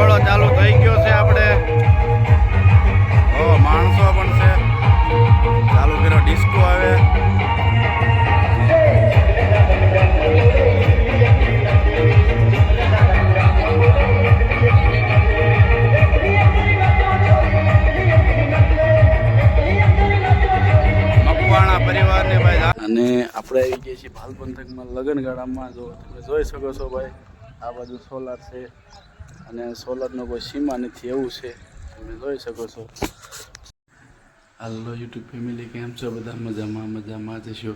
વરઘોડો ચાલુ થઈ ગયો છે આપણે. ઓ, માણસો પણ છે. ચાલુ કર્યો ડિસ્કો આવે. અને આપણે આવી ગયા છીએ ભાલ પંથકમાં લગ્નગાળામાં. જો તમે જોઈ શકો છો ભાઈ, આ બાજુ સોલાર છે. અને સોલરનો કોઈ સીમા નથી, એવું છે. તમે જોઈ શકો છો. હાલો યુટ્યુબ ફેમિલી, કેમ છો? બધા મજામાં મજામાં જ છો?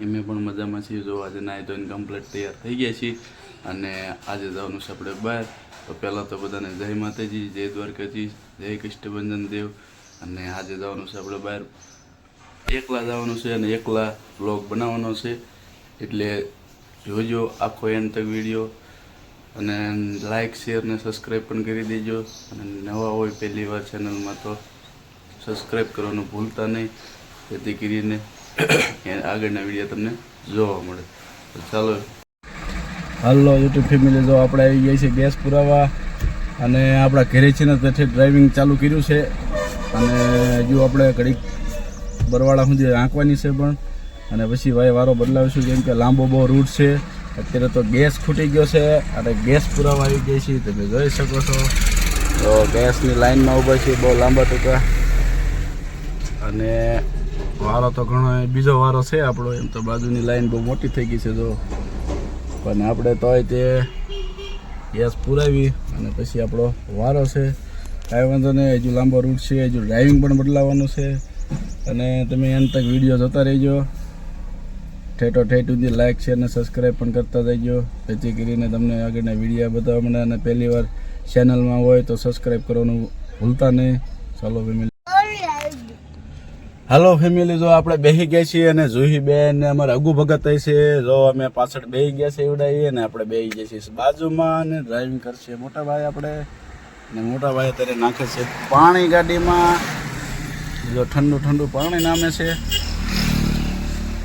અમે પણ મજામાં છીએ. જો આજે નાહી ધોઈને કમ્પ્લીટ તૈયાર થઈ ગયા છીએ અને આજે જવાનું છે આપણે બહાર. તો પહેલાં તો બધાને જય માતાજી, જય દ્વારકાજી, જય કૃષ્ણભંજન દેવ. અને આજે જવાનું છે આપણે બહાર. એકલા જવાનું છે અને એકલા બ્લોગ બનાવવાનો છે. એટલે જોજો આખો એન્ડ તક વીડિયો અને લાઇક શેર ને સબસ્ક્રાઈબ પણ કરી દેજો. અને નવા હોય પહેલી વાર ચેનલમાં તો સબસ્ક્રાઈબ કરવાનું ભૂલતા નહીં. જેથી કરીને આગળના વીડિયો તમને જોવા મળે. તો ચાલો. હાલો યુટ્યુબ ફેમિલી જો આપણે આવી ગયા છે ગેસ પુરાવા. અને આપણા ઘરે છે ને તેથી ડ્રાઇવિંગ ચાલુ કર્યું છે. અને હજુ આપણે ઘડીક બરવાળા સુધી આંકવાની છે પણ. અને પછી ભાઈ વારો બદલાવીશું, કેમ કે લાંબો બહુ રૂટ છે. અત્યારે તો ગેસ ખૂટી ગયો છે અને ગેસ પુરાવા આવી ગઈ છે, તમે જોઈ શકો છો. તો ગેસની લાઈનમાં ઊભા છીએ, બહુ લાંબા ટૂંકા. અને વારો તો ઘણો બીજો વારો છે આપણો, એમ તો બાજુની લાઈન બહુ મોટી થઈ ગઈ છે, જો. પણ આપણે તોય તે ગેસ પુરાવી અને પછી આપણો વારો છે. કાંઈ વાંધો નહીં, હજુ લાંબો રૂટ છે, હજુ ડ્રાઇવિંગ પણ બદલાવાનું છે. અને તમે એન તક વીડિયો જોતા રહેજો. ઠેઠો ઠેઠ સુધી લાઇક શેર અને સબસ્ક્રાઈબ પણ કરતા જઈજો જેથી કરીને તમને આગળના વિડીયા બતાવવા મળે અને પહેલી વાર ચેનલમાં હોય તો સબસ્ક્રાઈબ કરવાનું ભૂલતા નહીં. ચાલો ફેમિલી હાલો ફેમિલી જો આપણે બેસી ગયા છીએ અને જુહી બેન ને અમારે અગુ ભગત થઈ છે. જો અમે પાછળ બેસી ગયા છે એવડાવીએ ને આપણે બેસી ગયા છીએ બાજુમાં અને ડ્રાઇવિંગ કરશે મોટા ભાઈ આપણે. ને મોટા ભાઈ અત્યારે નાખે છે પાણી ગાડીમાં. જો ઠંડુ ઠંડુ પાણી નામે છે.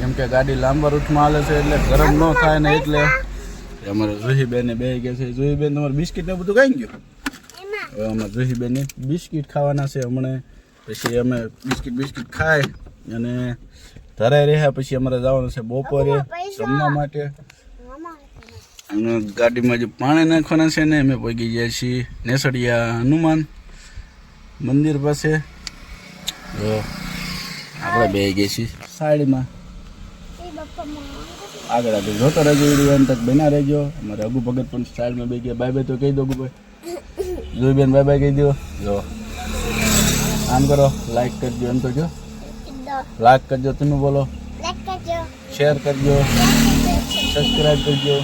કેમ કે ગાડી લાંબા રૂટમાં હાલે છે એટલે ગરમ ન થાય ને એટલે અમારે જુહીબેને બે ગયા છે જુહીબેન તમારે બિસ્કિટ ને બધું ખાઈ ગયું? હવે અમારે જુહીબેન બિસ્કિટ ખાવાના છે હમણાં. પછી અમે બિસ્કિટ બિસ્કિટ ખાય અને ધરાઈ રહ્યા પછી અમારે જવાનું છે બપોરે જમવા માટે. અને ગાડીમાં જે પાણી નાખવાના છે ને અમે પગી ગયા છીએ નેસડિયા હનુમાન મંદિર પાસે. આપણે બે ગયા છીએ સાઈડમાં. આગળ આગળ જોતો રહેજો વીડિયો અંત તક બના રહેજો. અમારે અગુ ભગત પણ સાઈડમાં બે ગયા બાય બાય તો કહી દો અગુભાઈ જોઈ બેન બાય બાય કહી દો. જો. આમ કરો લાઈક કરજો, એમ તો જો લાઈક કરજો, તમે બોલો. શેર કરજો. સબસ્ક્રાઈબ કરજો.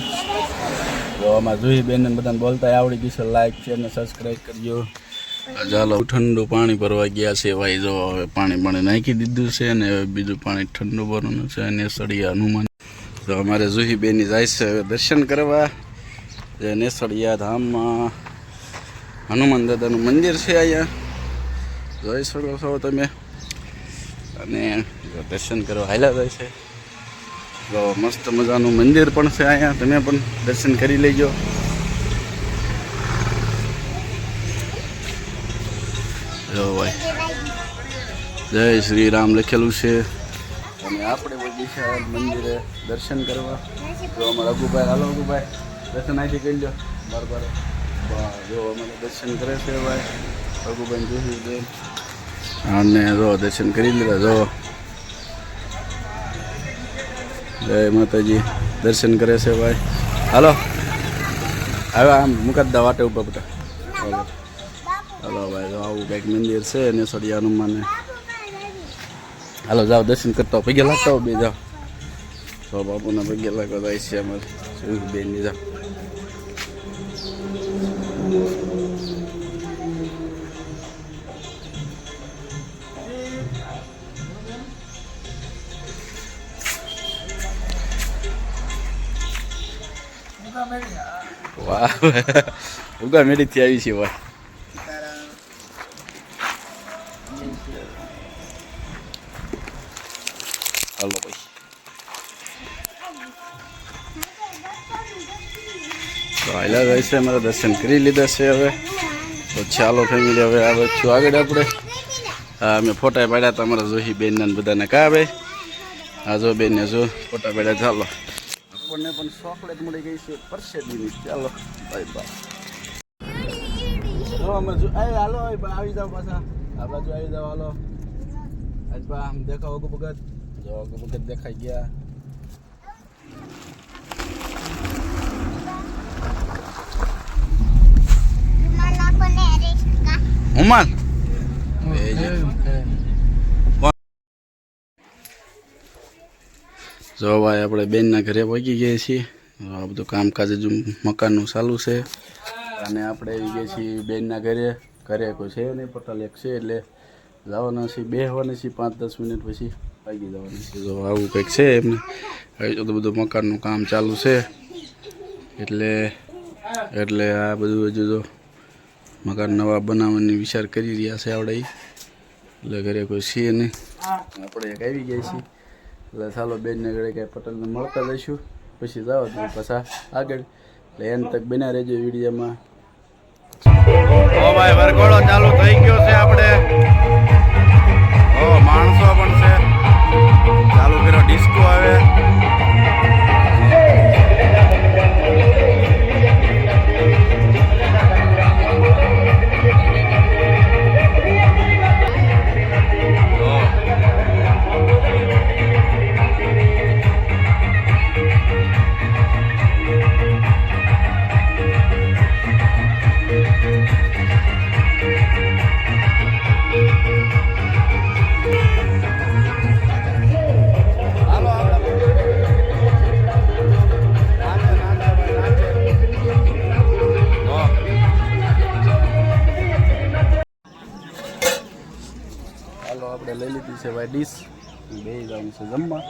જો, આમાં જોઈ બેન બધાને બોલતા આવડી ગયું છે. લાઈક શેર ને સબસ્ક્રાઈબ કરજો. ચાલો ઠંડુ પાણી ભરવા ગયા છે ભાઈ, જો હવે પાણી પાણી નાખી દીધું છે ને હવે બીજું પાણી ઠંડુ ભરવાનું છે અને સળિયા હનુમાન. તો અમારે જુહી બેની જાય છે દર્શન કરવા. જે નેસળિયા ધામમાં હનુમાન દાદાનું મંદિર છે અહીંયા. જોઈ શકો છો તમે. અને દર્શન કરવા હાલ્યા જાય છે. તો મસ્ત મજાનું મંદિર પણ છે અહીંયા. તમે પણ દર્શન કરી લેજો. જો ભાઈ. જય શ્રી રામ લખેલું છે. અને આપણે છે મંદિરે દર્શન કરવા. જો અમારા રઘુભાઈ હાલો રઘુભાઈ દર્શન અહીંથી કરી લો બરાબર જો અમારે દર્શન કરે છે ભાઈ. રઘુભાઈ જોયું બેન અને જો દર્શન કરી લીધા, જો. જય માતાજી, દર્શન કરે છે ભાઈ. હાલો. હવે આમ મુકાદ દા વાટે ઉપર બધા. હાલો ભાઈ આવું કંઈક મંદિર છે ને સળિયા હનુમાને હાલો જાઓ, દર્શન કરતા પગે લાગતા બે, જાઓ. તો બાપુના પગે લાગો જાય છે અમારે. બેન જાઓ. વાહ. ઉગા મેળીથી આવી છે, વાહ. તો આયલા જાય છે અમારા દર્શન કરી લીધા છે હવે. તો ચાલો ફેમિલી હવે આ છું આગળ આપણે. અમે ફોટા પાડ્યા હતા અમારા જોહી બેન ને બધાને કા ભાઈ હા, જો બેન ને જો ફોટા પાડ્યા, ચાલો. આપણને પણ ચોકલેટ મળી ગઈ છે પરસેદીની. ચાલો બાય બાય જો અમે જો એ, હાલો આવી જાવ પાછા. આ બાજુ આવી જાવ હાલો. આજ બા દેખાવ અગુ ભગત. જો અગુ દેખાઈ ગયા. ઉમર જો ભાઈ, આપણે બેનના ઘરે પહોંચી ગયા છીએ. આ બધું કામકાજ હજુ મકાનનું ચાલુ છે. અને આપણે આવી ગયા છીએ બેનના ઘરે. ઘરે કોઈ છે નહીં, પટલ એક છે એટલે જવાના છીએ બેસવાના છીએ પાંચ દસ મિનિટ પછી વાગી જવાનું છે જો આવું કંઈક છે એમને હવે તો બધું મકાનનું કામ ચાલુ છે. એટલે એટલે આ બધું હજુ તો મકાન નવા બનાવવાની વિચાર કરી રહ્યા છે આપણે એટલે ઘરે કોઈ છીએ નહીં. આપણે એક આવી ગયા છીએ. એટલે ચાલો બેનને ઘરે કાંઈ પટેલને મળતા જઈશું. પછી જાઓ તમે પાછા આગળ. એટલે એન તક બના રહેજો વિડીયોમાં. ચાલુ થઈ ગયો છે આપણે. ઓ, માણસો પણ છે. ચાલુ કર્યો, ડિસ્કો આવે. ડીશ બે જવાનું છે જમવા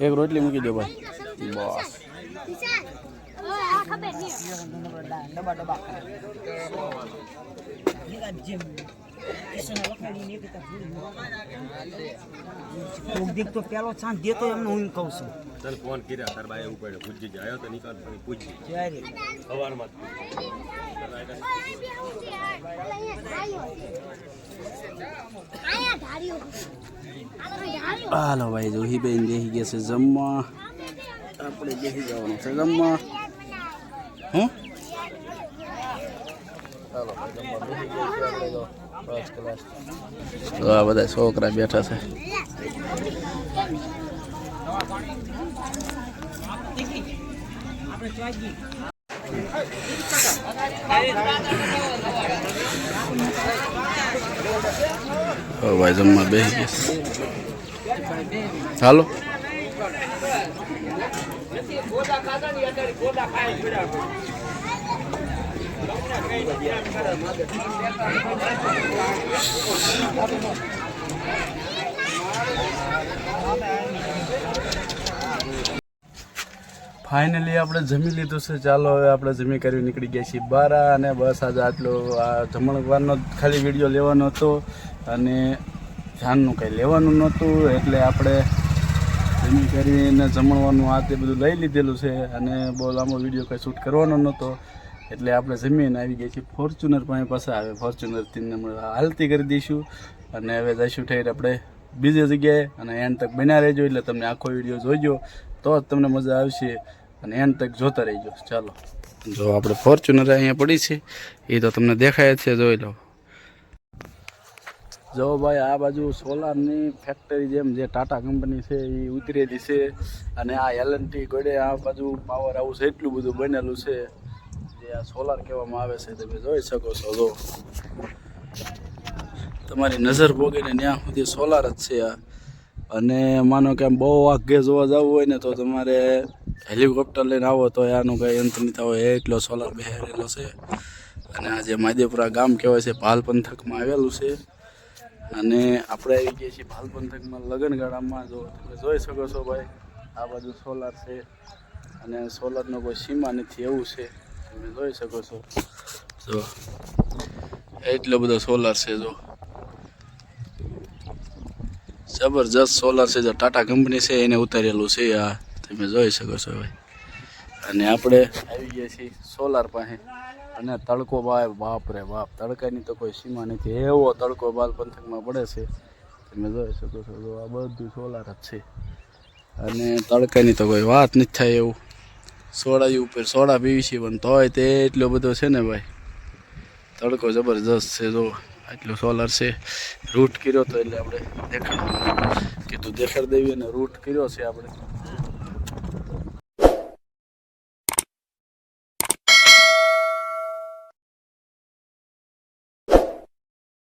એક રોટલી મૂકી દો ભાઈ. બસ. કોક તો પેલો ચાંદ દેતો એમને હું કહું છું તને ફોન કર્યા તાર બાએ ઉપાડ્યો પૂછજી જાય આવ્યો તો નિકાલ પછી જ્યારે સવારમાં હાલો ભાઈ જોહી બેન ગયા છે જમવા. આપણે બેસી જવાનું છે જમવા. હું ચાલો ભાઈ જમવા બેસી ગયા છે આપણે તો આ બધા છોકરા બેઠા છે. ભાઈ જમવા બે હાલો. ફાઇનલી આપણે જમી લીધું છે. ચાલો હવે આપણે જમી કરી નીકળી ગયા છીએ બારા અને બસ આજે આટલો, આ જમણવારનો ખાલી વીડિયો લેવાનો હતો અને ધ્યાનનું કંઈ લેવાનું નહોતું એટલે આપણે જમી કરીને જમણવાનું આ તે બધું લઈ લીધેલું છે અને બહુ લાંબો વીડિયો કંઈ શૂટ કરવાનો નહોતો. એટલે આપણે જમીને આવી ગઈ છીએ. ફોર્ચ્યુનર પાસે પાસે આવે. ફોર્ચ્યુનરથી હાલતી કરી દઈશું. અને હવે જઈશું ઠેર આપણે બીજી જગ્યાએ. અને એન્ડ તક બન્યા રહેજો એટલે તમને આખો વીડિયો જોઈજો. તો જ તમને મજા આવશે. અને એન્ડ તક જોતા રહેજો. ચાલો. જો આપણે ફોર્ચ્યુનર અહીંયા પડી છે. એ તો તમને દેખાય છે. જોઈ લો. જો ભાઈ, આ બાજુ સોલારની ફેક્ટરી જેમ જે ટાટા કંપની છે, એ ઉતરેલી છે અને આ એલએનટી ગોડે આ બાજુ પાવર હાઉસ એટલું બધું બનેલું છે જે આ સોલાર કહેવામાં આવે છે, તમે જોઈ શકો છો, જો. તમારી નજર ભોગીને ત્યાં સુધી સોલાર જ છે આ. અને માનો કે બહુ આગે જોવા જવું હોય ને તો તમારે હેલિકોપ્ટર લઈને આવો તો આનું કંઈ અંત નહીં થવો એટલો સોલાર બહેરેલો છે. અને આ જે માધેપુરા ગામ કહેવાય છે પાલ પંથકમાં આવેલું છે. અને આપણે આવી ગયા છીએ ભાલ પંથકમાં લગનગાળામાં જો તમે જોઈ શકો છો ભાઈ, આ બાજુ સોલાર છે અને સોલારનો કોઈ સીમા નથી, એવું છે. તમે જોઈ શકો છો. જો, એટલો બધો સોલાર છે, જો. જબરજસ્ત સોલાર છે, જો. ટાટા કંપની છે, એને ઉતારેલું છે, આ તમે જોઈ શકો છો, ભાઈ. અને આપણે આવી ગયા છીએ સોલાર પાસે. અને તડકો ભાઈ બાપ રે બાપ. તડકાની તો કોઈ સીમા નથી. એવો તડકો બાલ પંથકમાં પડે છે. તમે જોઈ શકો છો, જો આ બધું સોલાર જ છે. અને તડકાની તો કોઈ વાત નથી થાય એવું. સોડા ઉપર સોડા પીવી છે, પણ તોય તે એટલો બધો છે ને ભાઈ. તડકો જબરજસ્ત છે, જો આટલું સોલાર છે. રૂટ કર્યો તો એટલે આપણે દેખાડ કીધું દેખાડ દેવી અને રૂટ કર્યો છે આપણે.